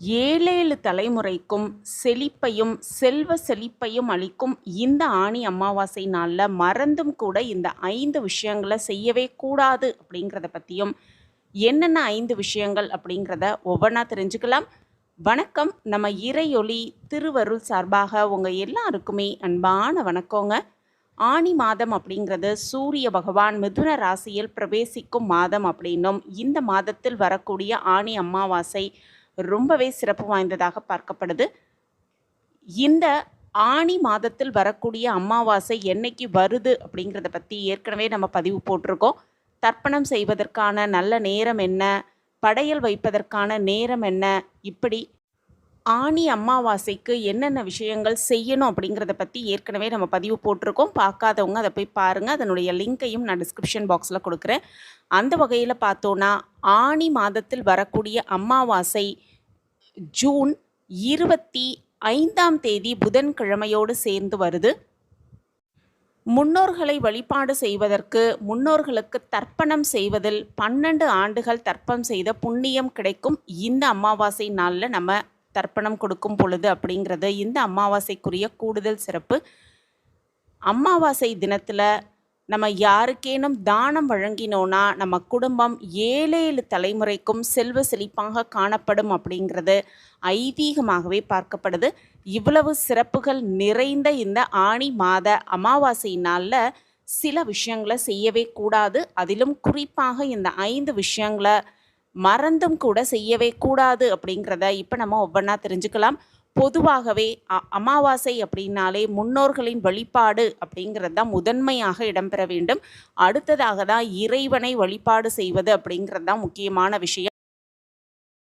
ஏழேழு தலைமுறைக்கும் செழிப்பையும் செல்வ செழிப்பையும் அளிக்கும் இந்த ஆணி அமாவாசை நாளில் மறந்தும் கூட இந்த ஐந்து விஷயங்களை செய்யவே கூடாது அப்படிங்கிறத பற்றியும் என்னென்ன ஐந்து விஷயங்கள் அப்படிங்கிறத ஒவ்வொன்றா தெரிஞ்சுக்கலாம். வணக்கம். நம்ம இறையொளி திருவருள் சார்பாக உங்கள் எல்லாருக்குமே அன்பான வணக்கங்க. ஆணி மாதம் அப்படிங்கிறது சூரிய பகவான் மிதுன ராசியில் பிரவேசிக்கும் மாதம் அப்படின்னும் இந்த மாதத்தில் வரக்கூடிய ஆணி அமாவாசை ரொம்பவே சிறப்பு வாய்ந்ததாக பார்க்கப்படுது. இந்த ஆனி மாதத்தில் வரக்கூடிய அமாவாசை என்னைக்கு வருது அப்படிங்கிறத பற்றி ஏற்கனவே நம்ம பதிவு போட்டிருக்கோம். தர்ப்பணம் செய்வதற்கான நல்ல நேரம் என்ன? படையல் வைப்பதற்கான நேரம் என்ன? இப்படி ஆணி அமாவாசைக்கு என்னென்ன விஷயங்கள் செய்யணும் அப்படிங்கிறத பற்றி ஏற்கனவே நம்ம பதிவு போட்டிருக்கோம். பார்க்காதவங்க அதை போய் பாருங்கள் அதனுடைய லிங்க்கையும் நான் டிஸ்கிரிப்ஷன் பாக்ஸில் கொடுக்குறேன். அந்த வகையில் பார்த்தோன்னா ஆனி மாதத்தில் வரக்கூடிய அமாவாசை ஜூன் இருபத்தி ஐந்தாம் தேதி புதன்கிழமையோடு சேர்ந்து வருது. முன்னோர்களை வழிபாடு செய்வதற்கு முன்னோர்களுக்கு தர்ப்பணம் செய்வதில் பன்னெண்டு ஆண்டுகள் தர்ப்பம் செய்த புண்ணியம் கிடைக்கும். இந்த அமாவாசை நாளில் நம்ம தர்ப்பணம் கொடுக்கும் பொழுது அப்படிங்கிறது இந்த அமாவாசைக்குரிய கூடுதல் சிறப்பு. அமாவாசை தினத்தில் நம்ம யாருக்கேனும் தானம் வழங்கினோன்னா நம்ம குடும்பம் ஏழேழு தலைமுறைக்கும் செல்வ செழிப்பாக காணப்படும் அப்படிங்கிறது ஐதீகமாகவே பார்க்கப்படுது. இவ்வளவு சிறப்புகள் நிறைந்த இந்த ஆணி மாத அமாவாசை நாளில் சில விஷயங்களை செய்யவே கூடாது. அதிலும் குறிப்பாக இந்த ஐந்து விஷயங்களை மறந்தும் கூட செய்யவே கூடாது அப்படிங்கிறத இப்போ நம்ம ஒவ்வொன்றா தெரிஞ்சுக்கலாம். பொதுவாகவே அமாவாசை அப்படின்னாலே முன்னோர்களின் வழிபாடு அப்படிங்கிறது தான் முதன்மையாக இடம்பெற வேண்டும். அடுத்ததாக தான் இறைவனை வழிபாடு செய்வது அப்படிங்கிறது தான் முக்கியமான விஷயம்.